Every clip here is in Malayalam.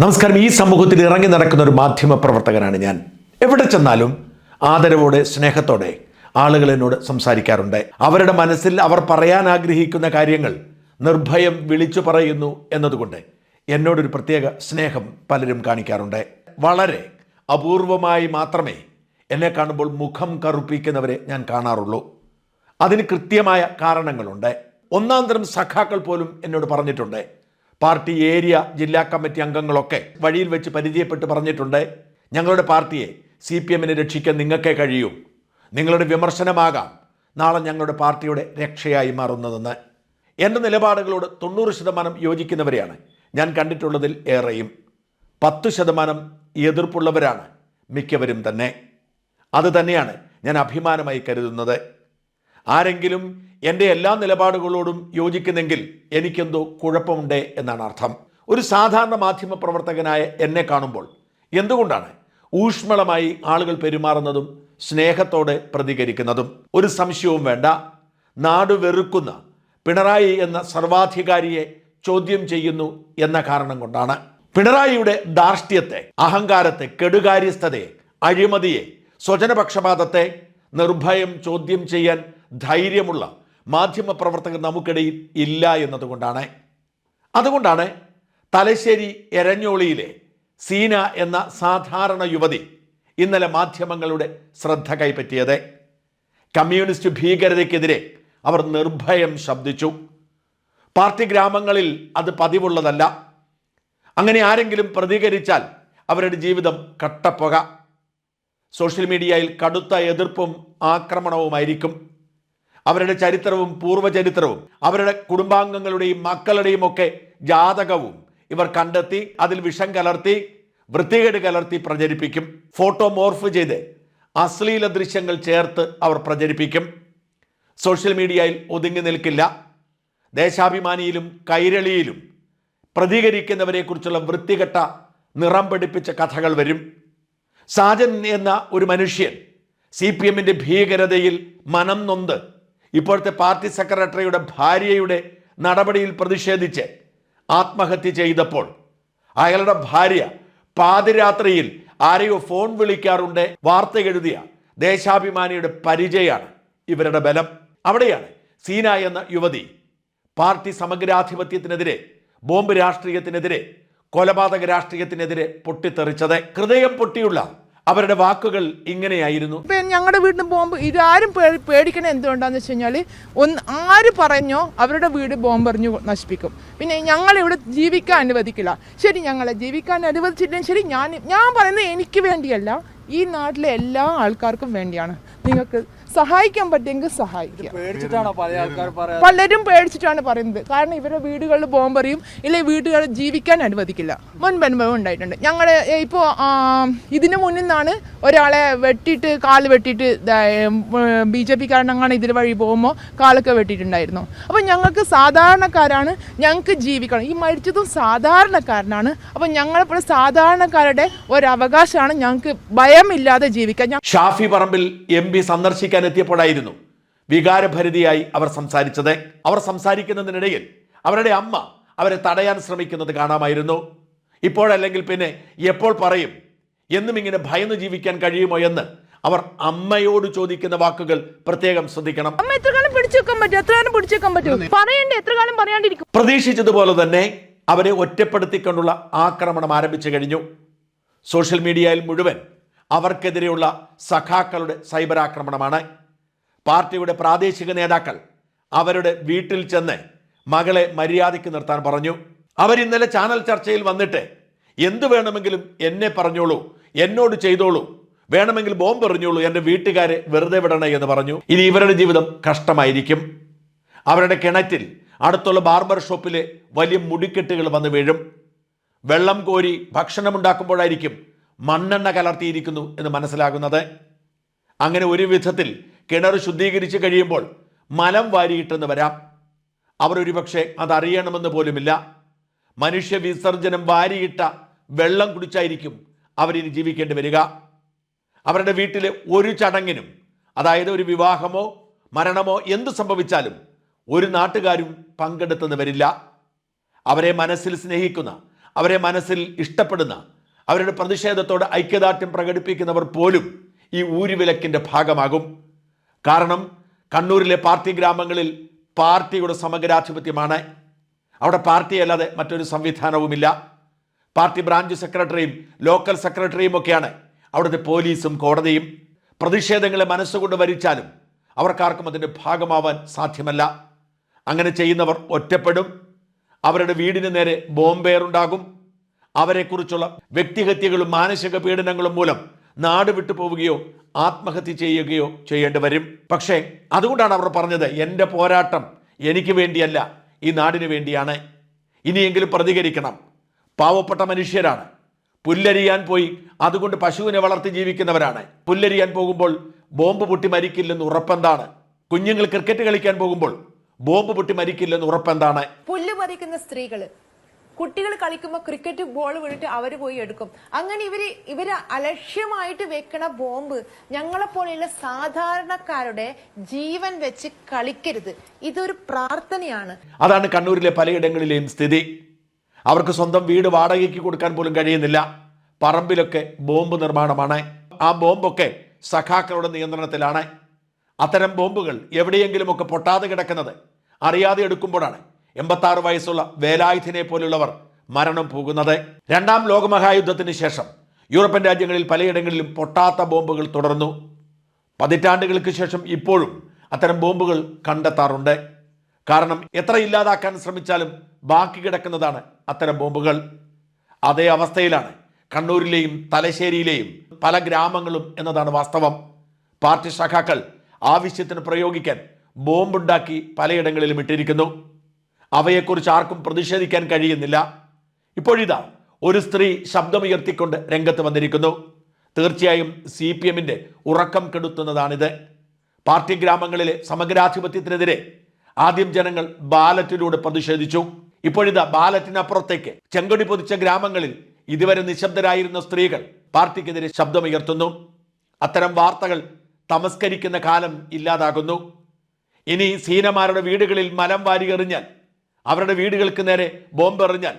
നമസ്കാരം. ഈ സമൂഹത്തിൽ ഇറങ്ങി നടക്കുന്ന ഒരു മാധ്യമ പ്രവർത്തകനാണ് ഞാൻ. എവിടെ ചെന്നാലും ആദരവോടെ സ്നേഹത്തോടെ ആളുകൾ എന്നോട് സംസാരിക്കാറുണ്ട്. അവരുടെ മനസ്സിൽ അവർ പറയാൻ ആഗ്രഹിക്കുന്ന കാര്യങ്ങൾ നിർഭയം വിളിച്ചു പറയുന്നു എന്നതുകൊണ്ട് എന്നോടൊരു പ്രത്യേക സ്നേഹം പലരും കാണിക്കാറുണ്ട്. വളരെ അപൂർവമായി മാത്രമേ എന്നെ കാണുമ്പോൾ മുഖം കറുപ്പിക്കുന്നവരെ ഞാൻ കാണാറുള്ളൂ. അതിന് കൃത്യമായ കാരണങ്ങളുണ്ട്. ഒന്നാം തരം സഖാക്കൾ പോലും എന്നോട് പറഞ്ഞിട്ടുണ്ട്. പാർട്ടി ഏരിയ ജില്ലാ കമ്മിറ്റി അംഗങ്ങളൊക്കെ വഴിയിൽ വെച്ച് പരിചയപ്പെട്ട് പറഞ്ഞിട്ടുണ്ട്. ഞങ്ങളുടെ പാർട്ടിയെ സി പി എമ്മിനെ രക്ഷിക്കാൻ നിങ്ങൾക്കേ കഴിയൂ. നിങ്ങളുടെ വിമർശനമാകാം. നാളെ ഞങ്ങളുടെ പാർട്ടിയുടെ രക്ഷയായി മാറുന്നതെന്ന്. എന്റെ നിലപാടുകളോട് തൊണ്ണൂറ് ശതമാനം യോജിക്കുന്നവരെയാണ് ഞാൻ കണ്ടിട്ടുള്ളതിൽ ഏറെയും. പത്ത് ശതമാനം എതിർപ്പുള്ളവരാണ് മിക്കവരും തന്നെ. അതുതന്നെയാണ് ഞാൻ അഭിമാനമായി കരുതുന്നത്. ആരെങ്കിലും എന്റെ എല്ലാ നിലപാടുകളോടും യോജിക്കുന്നെങ്കിൽ എനിക്കെന്തോ കുഴപ്പമുണ്ട് എന്നാണ് അർത്ഥം. ഒരു സാധാരണ മാധ്യമ പ്രവർത്തകനായ എന്നെ കാണുമ്പോൾ എന്തുകൊണ്ടാണ് ഊഷ്മളമായി ആളുകൾ പെരുമാറുന്നതും സ്നേഹത്തോടെ പ്രതികരിക്കുന്നതും? ഒരു സംശയവും വേണ്ട. നാട് വെറുക്കുന്ന പിണറായി എന്ന സർവാധികാരിയെ ചോദ്യം ചെയ്യുന്നു എന്ന കാരണം കൊണ്ടാണ്. പിണറായിയുടെ ധാർഷ്ട്യത്തെ അഹങ്കാരത്തെ കെടുകാര്യസ്ഥതയെ അഴിമതിയെ സ്വജനപക്ഷപാതത്തെ നിർഭയം ചോദ്യം ചെയ്യാൻ ധൈര്യമുള്ള മാധ്യമപ്രവർത്തകർ നമുക്കിടയിൽ ഇല്ല എന്നതുകൊണ്ടാണ്. അതുകൊണ്ടാണ് തലശ്ശേരി എരഞ്ഞോളിയിലെ സീന എന്ന സാധാരണ യുവതി ഇന്നലെ മാധ്യമങ്ങളുടെ ശ്രദ്ധ കൈപ്പറ്റിയത്. കമ്മ്യൂണിസ്റ്റ് ഭീകരതയ്ക്കെതിരെ അവർ നിർഭയം ശബ്ദിച്ചു. പാർട്ടി ഗ്രാമങ്ങളിൽ അത് പതിവുള്ളതല്ല. അങ്ങനെ ആരെങ്കിലും പ്രതികരിച്ചാൽ അവരുടെ ജീവിതം കട്ടപ്പുക. സോഷ്യൽ മീഡിയയിൽ കടുത്ത എതിർപ്പും ആക്രമണവുമായിരിക്കും. അവരുടെ ചരിത്രവും പൂർവചരിത്രവും അവരുടെ കുടുംബാംഗങ്ങളുടെയും മക്കളുടെയും ഒക്കെ ജാതകവും ഇവർ കണ്ടെത്തി അതിൽ വിഷം കലർത്തി വൃത്തികേട് കലർത്തി പ്രചരിപ്പിക്കും. ഫോട്ടോ മോർഫ് ചെയ്ത് അശ്ലീല ദൃശ്യങ്ങൾ ചേർത്ത് അവർ പ്രചരിപ്പിക്കും. സോഷ്യൽ മീഡിയയിൽ ഒതുങ്ങി നിൽക്കില്ല. ദേശാഭിമാനിയിലും കൈരളിയിലും പ്രതികരിക്കുന്നവരെക്കുറിച്ചുള്ള വൃത്തികെട്ട നിറം പിടിപ്പിച്ച കഥകൾ വരും. സാജൻ എന്ന ഒരു മനുഷ്യൻ സി പി എമ്മിന്റെ ഭീകരതയിൽ മനം നൊന്ത് ഇപ്പോഴത്തെ പാർട്ടി സെക്രട്ടറിയുടെ ഭാര്യയുടെ നടപടിയിൽ പ്രതിഷേധിച്ച് ആത്മഹത്യ ചെയ്തപ്പോൾ അയാളുടെ ഭാര്യ പാതിരാത്രിയിൽ ആരെയോ ഫോൺ വിളിക്കാറുണ്ട് വാർത്ത എഴുതിയ ദേശാഭിമാനിയുടെ പരിചയമാണ് ഇവരുടെ ബലം. അവിടെയാണ് സീന എന്ന യുവതി പാർട്ടി സമഗ്രാധിപത്യത്തിനെതിരെ ബോംബ് രാഷ്ട്രീയത്തിനെതിരെ കൊലപാതക രാഷ്ട്രീയത്തിനെതിരെ പൊട്ടിത്തെറിച്ചത്. ഹൃദയം പൊട്ടിയുള്ള അവരുടെ വാക്കുകൾ ഇങ്ങനെയായിരുന്നു. ഞങ്ങളുടെ വീടിന് ബോംബ് ഇതാരും പേടിക്കണ എന്തുകൊണ്ടാന്ന് വെച്ച് കഴിഞ്ഞാൽ ഒന്ന് ആര് പറഞ്ഞോ അവരുടെ വീട് ബോംബെറിഞ്ഞു നശിപ്പിക്കും. പിന്നെ ഞങ്ങൾ ഇവിടെ ജീവിക്കാൻ അനുവദിക്കില്ല. ശരി ഞങ്ങളെ ജീവിക്കാൻ അനുവദിച്ചില്ലെങ്കിൽ ശരി ഞാൻ ഞാൻ പറയുന്നത് എനിക്ക് വേണ്ടിയല്ല. ഈ നാട്ടിലെ എല്ലാ ആൾക്കാർക്കും വേണ്ടിയാണ്. നിങ്ങൾക്ക് സഹായിക്കാൻ പറ്റുമെങ്കിൽ സഹായിക്കാം. പലരും പേടിച്ചിട്ടാണ് പറയുന്നത്. കാരണം ഇവരുടെ വീടുകളിൽ ബോംബെറിയും ഇല്ലെ വീടുകൾ ജീവിക്കാൻ അനുവദിക്കില്ല. മുൻപനുഭവം ഉണ്ടായിട്ടുണ്ട്. ഞങ്ങളുടെ ഇപ്പോൾ ഇതിനു മുന്നിൽ നിന്നാണ് ഒരാളെ വെട്ടിയിട്ട് കാൽ വെട്ടിയിട്ട് ബി ജെ പി കാരണങ്ങളാണ് ഇതിൽ വഴി പോകുമ്പോൾ കാലൊക്കെ വെട്ടിയിട്ടുണ്ടായിരുന്നു. അപ്പോൾ ഞങ്ങൾക്ക് സാധാരണക്കാരാണ് ഞങ്ങൾക്ക് ജീവിക്കണം. ഈ മരിച്ചതും സാധാരണക്കാരനാണ്. അപ്പോൾ ഞങ്ങളെപ്പോലെ സാധാരണക്കാരുടെ ഒരവകാശമാണ് ഞങ്ങൾക്ക് ഭയമില്ലാതെ ജീവിക്കാൻ. ഷാഫി പറമ്പിൽ എം പി സന്ദർശിക്കാൻ എത്തിയപ്പോഴായിരുന്നു വികാരഭരിതിയായി അവർ സംസാരിച്ചത്. അവർ സംസാരിക്കുന്നതിനിടയിൽ അവരുടെ അമ്മ അവരെ തടയാൻ ശ്രമിക്കുന്നത് കാണാമായിരുന്നു. ഇപ്പോഴല്ലെങ്കിൽ പിന്നെ എപ്പോൾ പറയും? എന്നും ഇങ്ങനെ ഭയന്ന് ജീവിക്കാൻ കഴിയുമോ എന്ന് അവർ അമ്മയോട് ചോദിക്കുന്ന വാക്കുകൾ പ്രത്യേകം ശ്രദ്ധിക്കണം. അമ്മ എത്ര കാലം പിടിച്ചു വെക്കാൻ പറ്റും? എത്ര കാലം പിടിച്ചു വെക്കാൻ പറ്റും? പറയണ്ടേ? എത്ര കാലം പറയാണ്ടിരിക്കും? പ്രതീക്ഷിച്ചതുപോലെ തന്നെ അവരെ ഒറ്റപ്പെടുത്തിക്കൊണ്ടുള്ള ആക്രമണം ആരംഭിച്ചു കഴിഞ്ഞു. സോഷ്യൽ മീഡിയയിൽ മുഴുവൻ അവർക്കെതിരെയുള്ള സഖാക്കളുടെ സൈബർ ആക്രമണമാണ് പാർട്ടിയുടെ പ്രാദേശിക നേതാക്കൾ അവരുടെ വീട്ടിൽ ചെന്ന് മകളെ മര്യാദയ്ക്ക് നിർത്താൻ പറഞ്ഞു. അവരിന്നലെ ചാനൽ ചർച്ചയിൽ വന്നിട്ട് എന്ത് വേണമെങ്കിലും എന്നെ പറഞ്ഞോളൂ എന്നോട് ചെയ്തോളൂ വേണമെങ്കിൽ ബോംബ് എറിഞ്ഞോളൂ എന്റെ വീട്ടുകാരെ വെറുതെ വിടണേ എന്ന് പറഞ്ഞു. ഇനി ഇവരുടെ ജീവിതം കഷ്ടമായിരിക്കും. അവരുടെ കിണറ്റിൽ അടുത്തുള്ള ബാർബർ ഷോപ്പിലെ വലിയ മുടിക്കെട്ടുകൾ വന്ന് വീഴും. വെള്ളം കോരി ഭക്ഷണമുണ്ടാക്കുമ്പോഴായിരിക്കും മണ്ണെണ്ണ കലർത്തിയിരിക്കുന്നു എന്ന് മനസ്സിലാകുന്നത്. അങ്ങനെ ഒരു വിധത്തിൽ കിണർ ശുദ്ധീകരിച്ച് കഴിയുമ്പോൾ മലം വാരിയിട്ടെന്ന് വരാം. അവരൊരുപക്ഷെ അതറിയണമെന്ന് പോലുമില്ല. മനുഷ്യ വിസർജനം വാരിയിട്ട വെള്ളം കുടിച്ചായിരിക്കും അവരിനി ജീവിക്കേണ്ടി വരിക. അവരുടെ വീട്ടിലെ ഒരു ചടങ്ങിനും അതായത് ഒരു വിവാഹമോ മരണമോ എന്തു സംഭവിച്ചാലും ഒരു നാട്ടുകാരും പങ്കെടുത്തെന്ന് വരില്ല. അവരെ മനസ്സിൽ സ്നേഹിക്കുന്ന അവരെ മനസ്സിൽ ഇഷ്ടപ്പെടുന്ന അവരുടെ പ്രതിഷേധത്തോട് ഐക്യദാർഢ്യം പ്രകടിപ്പിക്കുന്നവർ പോലും ഈ ഊരുവിലക്കിന്റെ ഭാഗമാകും. കാരണം കണ്ണൂരിലെ പാർട്ടി ഗ്രാമങ്ങളിൽ പാർട്ടിയുടെ സമഗ്രാധിപത്യമാണ്. അവിടെ പാർട്ടിയല്ലാതെ മറ്റൊരു സംവിധാനവുമില്ല. പാർട്ടി ബ്രാഞ്ച് സെക്രട്ടറിയും ലോക്കൽ സെക്രട്ടറിയും ഒക്കെയാണ് അവിടുത്തെ പോലീസും കോടതിയും. പ്രതിഷേധങ്ങളെ മനസ്സുകൊണ്ട് വരിച്ചാലും അവർക്കാർക്കും അതിന്റെ ഭാഗമാവാൻ സാധ്യമല്ല. അങ്ങനെ ചെയ്യുന്നവർ ഒറ്റപ്പെടും. അവരുടെ വീടിന് നേരെ ബോംബേറുണ്ടാകും. അവരെക്കുറിച്ചുള്ള വ്യക്തിഹത്യകളും മാനസിക പീഡനങ്ങളും മൂലം നാട് വിട്ടു പോവുകയോ ആത്മഹത്യ ചെയ്യുകയോ ചെയ്യേണ്ടി വരും. പക്ഷേ അതുകൊണ്ടാണ് അവർ പറഞ്ഞത് എന്റെ പോരാട്ടം എനിക്ക് വേണ്ടിയല്ല ഈ നാടിന് വേണ്ടിയാണ്. ഇനിയെങ്കിലും പ്രതികരിക്കണം. പാവപ്പെട്ട മനുഷ്യരാണ്. പുല്ലരിയാൻ പോയി. അതുകൊണ്ട് പശുവിനെ വളർത്തി ജീവിക്കുന്നവരാണ്. പുല്ലരിയാൻ പോകുമ്പോൾ ബോംബ് പൊട്ടി മരിക്കില്ലെന്ന് ഉറപ്പെന്താണ്? കുഞ്ഞുങ്ങൾ ക്രിക്കറ്റ് കളിക്കാൻ പോകുമ്പോൾ ബോംബ് പൊട്ടി മരിക്കില്ലെന്ന് ഉറപ്പെന്താണ്? പുല്ല് മരിക്കുന്ന സ്ത്രീകൾ കുട്ടികൾ കളിക്കുമ്പോൾ ക്രിക്കറ്റ് ബോൾ വീണിട്ട് അവർ പോയി എടുക്കും. അങ്ങനെ ഇവർ ഇവർ അലക്ഷ്യമായിട്ട് വെക്കണ ബോംബ് ഞങ്ങളെ പോലെയുള്ള സാധാരണക്കാരുടെ ജീവൻ വെച്ച് കളിക്കരുത്. ഇതൊരു പ്രാർത്ഥനയാണ്. അതാണ് കണ്ണൂരിലെ പലയിടങ്ങളിലെയും സ്ഥിതി. അവർക്ക് സ്വന്തം വീട് വാടകയ്ക്ക് കൊടുക്കാൻ പോലും കഴിയുന്നില്ല. പറമ്പിലൊക്കെ ബോംബ് നിർമ്മാണമാണ്. ആ ബോംബൊക്കെ സഖാക്കളുടെ നിയന്ത്രണത്തിലാണ്. അത്തരം ബോംബുകൾ എവിടെയെങ്കിലുമൊക്കെ പൊട്ടാതെ കിടക്കുന്നത് അറിയാതെ എടുക്കുമ്പോഴാണ്. എൺപത്താറ് വയസ്സുള്ള വേലായുധനെ പോലുള്ളവർ മരണം പോകുന്നത്. രണ്ടാം ലോകമഹായുദ്ധത്തിന് ശേഷം യൂറോപ്യൻ രാജ്യങ്ങളിൽ പലയിടങ്ങളിലും പൊട്ടാത്ത ബോംബുകൾ തുടർന്നു. പതിറ്റാണ്ടുകൾക്ക് ശേഷം ഇപ്പോഴും അത്തരം ബോംബുകൾ കണ്ടെത്താറുണ്ട്. കാരണം എത്ര ഇല്ലാതാക്കാൻ ശ്രമിച്ചാലും ബാക്കി കിടക്കുന്നതാണ് അത്തരം ബോംബുകൾ. അതേ അവസ്ഥയിലാണ് കണ്ണൂരിലെയും തലശ്ശേരിയിലെയും പല ഗ്രാമങ്ങളും എന്നതാണ് വാസ്തവം. പാർട്ടി ശാഖാക്കൾ ആവശ്യത്തിന് പ്രയോഗിക്കാൻ ബോംബുണ്ടാക്കി പലയിടങ്ങളിലും ഇട്ടിരിക്കുന്നു. അവയെക്കുറിച്ച് ആർക്കും പ്രതിഷേധിക്കാൻ കഴിയുന്നില്ല. ഇപ്പോഴിതാ ഒരു സ്ത്രീ ശബ്ദമുയർത്തിക്കൊണ്ട് രംഗത്ത് വന്നിരിക്കുന്നു. തീർച്ചയായും സി പി എമ്മിന്റെ ഉറക്കം കെടുത്തുന്നതാണിത്. പാർട്ടി ഗ്രാമങ്ങളിലെ സമഗ്രാധിപത്യത്തിനെതിരെ ആദ്യം ജനങ്ങൾ ബാലറ്റിലൂടെ പ്രതിഷേധിച്ചു. ഇപ്പോഴിതാ ബാലറ്റിനപ്പുറത്തേക്ക് ചെങ്കൊടി പൊതിച്ച ഗ്രാമങ്ങളിൽ ഇതുവരെ നിശബ്ദരായിരുന്ന സ്ത്രീകൾ പാർട്ടിക്കെതിരെ ശബ്ദമുയർത്തുന്നു. അത്തരം വാർത്തകൾ തമസ്കരിക്കുന്ന കാലം ഇല്ലാതാകുന്നു. ഇനി സീനമാരുടെ വീടുകളിൽ മലം വാരി എറിഞ്ഞാൽ അവരുടെ വീടുകൾക്ക് നേരെ ബോംബെറിഞ്ഞാൽ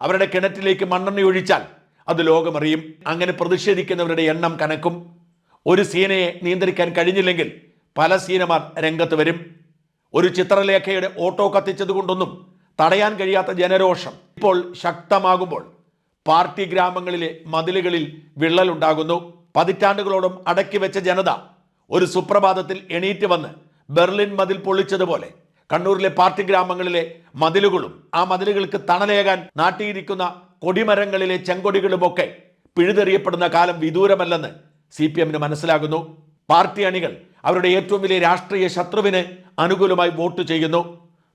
അവരുടെ കിണറ്റിലേക്ക് മണ്ണെണ്ണ ഒഴിച്ചാൽ അത് ലോകമറിയും. അങ്ങനെ പ്രതിഷേധിക്കുന്നവരുടെ എണ്ണം കണക്കും ഒരു സീനയെ നിയന്ത്രിക്കാൻ കഴിഞ്ഞില്ലെങ്കിൽ പല സീനമാർ രംഗത്ത് വരും. ഒരു ചിത്രലേഖയുടെ ഓട്ടോ കത്തിച്ചത് കൊണ്ടൊന്നും തടയാൻ കഴിയാത്ത ജനരോഷം ഇപ്പോൾ ശക്തമാകുമ്പോൾ പാർട്ടി ഗ്രാമങ്ങളിലെ മതിലുകളിൽ വിള്ളലുണ്ടാകുന്നു. പതിറ്റാണ്ടുകളോടും അടക്കി വെച്ച ജനത ഒരു സുപ്രഭാതത്തിൽ എണീറ്റ് വന്ന് ബെർലിൻ മതിൽ പൊളിച്ചതുപോലെ കണ്ണൂരിലെ പാർട്ടി ഗ്രാമങ്ങളിലെ മതിലുകളും ആ മതിലുകൾക്ക് തണലേകാൻ നാട്ടിയിരിക്കുന്ന കൊടിമരങ്ങളിലെ ചെങ്കൊടികളുമൊക്കെ പിഴുതെറിയപ്പെടുന്ന കാലം വിദൂരമല്ലെന്ന് സി പി എമ്മിന് മനസ്സിലാകുന്നു. പാർട്ടി അണികൾ അവരുടെ ഏറ്റവും വലിയ രാഷ്ട്രീയ ശത്രുവിന് അനുകൂലമായി വോട്ട് ചെയ്യുന്നു.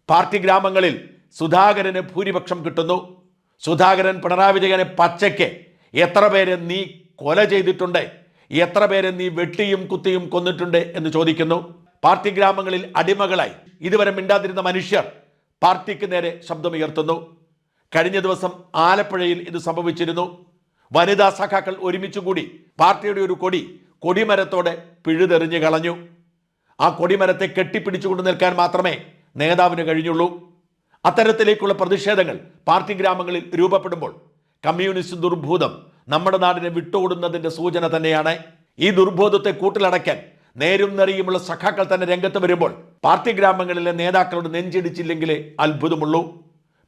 പാർട്ടി ഗ്രാമങ്ങളിൽ സുധാകരന് ഭൂരിപക്ഷം കിട്ടുന്നു. സുധാകരൻ പിണറായി വിജയനെ പച്ചയ്ക്ക് എത്ര പേരെ നീ കൊല ചെയ്തിട്ടുണ്ട്? എത്ര പേരെ നീ വെട്ടിയും കുത്തിയും കൊന്നിട്ടുണ്ട് എന്ന് ചോദിക്കുന്നു. പാർട്ടി ഗ്രാമങ്ങളിൽ അടിമകളായി. ഇതുവരെ മിണ്ടാതിരുന്ന മനുഷ്യർ പാർട്ടിക്ക് നേരെ ശബ്ദമുയർത്തുന്നു. കഴിഞ്ഞ ദിവസം ആലപ്പുഴയിൽ ഇത് സംഭവിച്ചിരുന്നു. വനിതാ സഖാക്കൾ ഒരുമിച്ചുകൂടി പാർട്ടിയുടെ ഒരു കൊടി കൊടിമരത്തോടെ പിഴുതെറിഞ്ഞു കളഞ്ഞു. ആ കൊടിമരത്തെ കെട്ടിപ്പിടിച്ചുകൊണ്ട് നിൽക്കാൻ മാത്രമേ നേതാവിന് കഴിഞ്ഞുള്ളൂ. അത്തരത്തിലേക്കുള്ള പ്രതിഷേധങ്ങൾ പാർട്ടി ഗ്രാമങ്ങളിൽ രൂപപ്പെടുമ്പോൾ കമ്മ്യൂണിസ്റ്റ് ദുർഭൂതം നമ്മുടെ നാടിനെ വിട്ടുകൂടുന്നതിന്റെ സൂചന തന്നെയാണ്. ഈ ദുർബോധത്തെ കൂട്ടിലടയ്ക്കാൻ നേരും നെറിയുമുള്ള സഖാക്കൾ തന്നെ രംഗത്ത് വരുമ്പോൾ പാർട്ടി ഗ്രാമങ്ങളിലെ നേതാക്കളോട് നെഞ്ചിടിച്ചില്ലെങ്കിലേ അത്ഭുതമുള്ളൂ.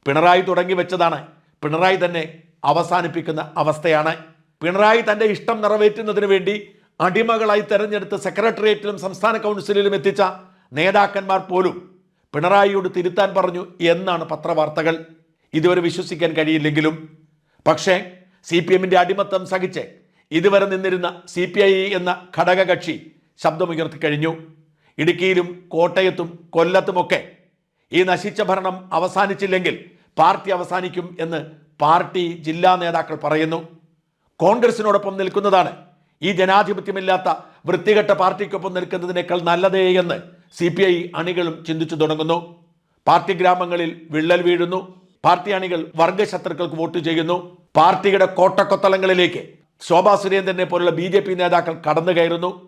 പിണറായി തുടങ്ങി വെച്ചതാണ്. പിണറായി തന്നെ അവസാനിപ്പിക്കുന്ന അവസ്ഥയാണ്. പിണറായി തന്റെ ഇഷ്ടം നിറവേറ്റുന്നതിന് വേണ്ടി അടിമകളായി തെരഞ്ഞെടുത്ത് സെക്രട്ടേറിയറ്റിലും സംസ്ഥാന കൗൺസിലിലും എത്തിച്ച നേതാക്കന്മാർ പോലും പിണറായിയോട് തിരുത്താൻ പറഞ്ഞു എന്നാണ് പത്രവാർത്തകൾ. ഇതുവരെ വിശ്വസിക്കാൻ കഴിയില്ലെങ്കിലും. പക്ഷേ സി പി എമ്മിന്റെ അടിമത്തം സഹിച്ച് ഇതുവരെ നിന്നിരുന്ന സി പി ഐ എന്ന ഘടകകക്ഷി ശബ്ദമുയർത്തി കഴിഞ്ഞു. ഇടുക്കിയിലും കോട്ടയത്തും കൊല്ലത്തുമൊക്കെ ഈ നശിച്ച ഭരണം അവസാനിച്ചില്ലെങ്കിൽ പാർട്ടി അവസാനിക്കും എന്ന് പാർട്ടി ജില്ലാ നേതാക്കൾ പറയുന്നു. കോൺഗ്രസിനോടൊപ്പം നിൽക്കുന്നതാണ് ഈ ജനാധിപത്യമില്ലാത്ത വൃത്തികെട്ട പാർട്ടിക്കൊപ്പം നിൽക്കുന്നതിനേക്കാൾ നല്ലതേ എന്ന് സി പി ഐ അണികളും ചിന്തിച്ചു തുടങ്ങുന്നു. പാർട്ടി ഗ്രാമങ്ങളിൽ വിള്ളൽ വീഴുന്നു. പാർട്ടി അണികൾ വർഗശത്രുക്കൾക്ക് വോട്ട് ചെയ്യുന്നു. പാർട്ടിയുടെ കോട്ടക്കൊത്തളങ്ങളിലേക്ക് ശോഭാ സുരേന്ദ്രനെ പോലുള്ള ബി നേതാക്കൾ കടന്നു കയറുന്നു.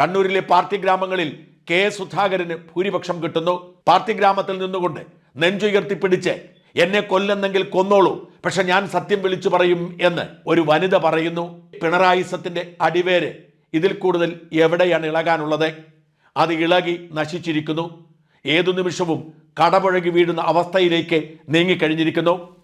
കണ്ണൂരിലെ പാർട്ടി ഗ്രാമങ്ങളിൽ കെ സുധാകരന് ഭൂരിപക്ഷം കിട്ടുന്നു. പാർട്ടി ഗ്രാമത്തിൽ നിന്നുകൊണ്ട് നെഞ്ചുയർത്തി പിടിച്ച് എന്നെ കൊല്ലെന്നെങ്കിൽ കൊന്നോളൂ. പക്ഷെ ഞാൻ സത്യം വിളിച്ചു പറയും എന്ന് ഒരു വനിത പറയുന്നു. പിണറായിസത്തിന്റെ അടിവേര് ഇതിൽ കൂടുതൽ എവിടെയാണ് ഇളകാനുള്ളത്? അത് ഇളകി നശിച്ചിരിക്കുന്നു. ഏതു നിമിഷവും കടപുഴകി വീഴുന്ന അവസ്ഥയിലേക്ക് നീങ്ങിക്കഴിഞ്ഞിരിക്കുന്നു.